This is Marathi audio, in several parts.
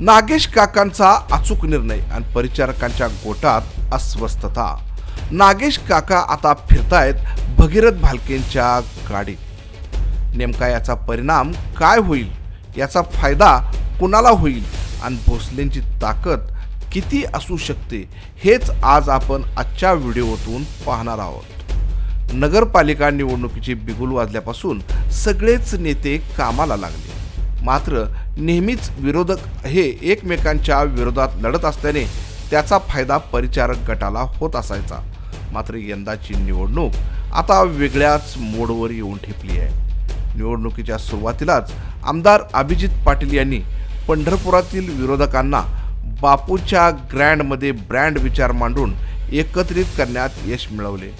नागेश काकांचा अचूक निर्णय आणि परिचारकांच्या गोटात अस्वस्थता. नागेश काका आता फिरतायत भगीरथ भालकेंच्या गाडीत. नेमका याचा परिणाम काय होईल? याचा फायदा कुणाला होईल? आणि भोसलेंची ताकद किती असू शकते? हेच आज आपण आजच्या व्हिडिओतून पाहणार आहोत. नगरपालिका निवडणुकीची बिगुल वाजल्यापासून सगळेच नेते कामाला लागले. मात्र नेहमीच विरोधक हे एकमेकांच्या विरोधात लढत असल्याने त्याचा फायदा परिचारक गटाला होत असायचा. मात्र यंदाची निवडणूक आता वेगळ्याच मोडवर येऊन ठेपली आहे. निवडणुकीच्या सुरुवातीलाच आमदार अभिजित पाटील यांनी पंढरपुरातील विरोधकांना बापूच्या ग्रँडमध्ये ब्रँड विचार मांडून एकत्रित करण्यात यश मिळवले.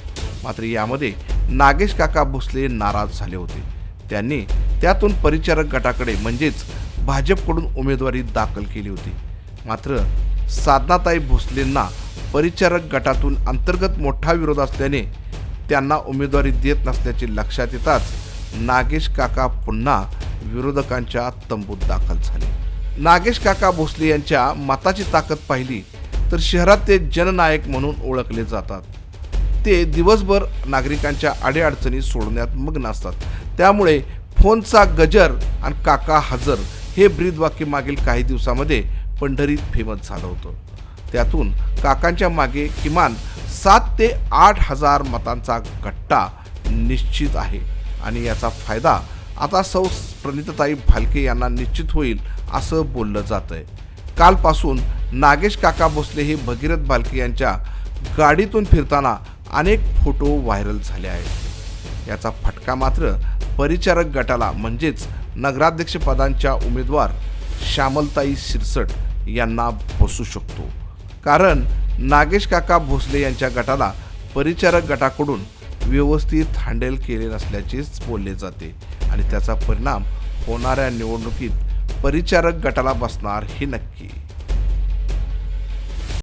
मात्र यामध्ये नागेश काका भोसले नाराज झाले होते. त्यांनी त्यातून परिचारक गटाकडे म्हणजेच भाजपकडून उमेदवारी दाखल केली होती. मात्र साधनाताई भोसलेंना परिचारक गटातून अंतर्गत मोठा विरोध असल्याने त्यांना उमेदवारी देत नसल्याचे लक्षात येताच नागेश काका पुन्हा विरोधकांच्या तंबूत दाखल झाले. नागेश काका भोसले यांच्या मताची ताकद पाहिली तर शहरात ते जननायक म्हणून ओळखले जातात. ते दिवसभर नागरिकांच्या अडीअडचणी सोडण्यात मग्न असतात. त्यामुळे फोनचा गजर आणि काका हजर हे ब्रीदवाक्य मागील काही दिवसामध्ये पंढरीत फेमस झालं होतं. त्यातून काकांच्या मागे किमान सात ते आठ हजार मतांचा गट्टा निश्चित आहे. आणि याचा फायदा आता सौ प्रणितताई भालके यांना निश्चित होईल असं बोललं जात आहे कालपासून नागेश काका भोसले हे भगीरथ भालके यांच्या गाडीतून फिरताना अनेक फोटो व्हायरल झाले आहेत. याचा फटका मात्र परिचारक गटाला म्हणजेच नगराध्यक्षपदांच्या उमेदवार श्यामलताई शिरसट यांना बसू शकतो. कारण नागेश काका भोसले यांच्या गटाला परिचारक गटाकडून व्यवस्थित हँडल केले नसल्याचेच बोलले जाते आणि त्याचा परिणाम होणाऱ्या निवडणुकीत परिचारक गटाला बसणार हे नक्की.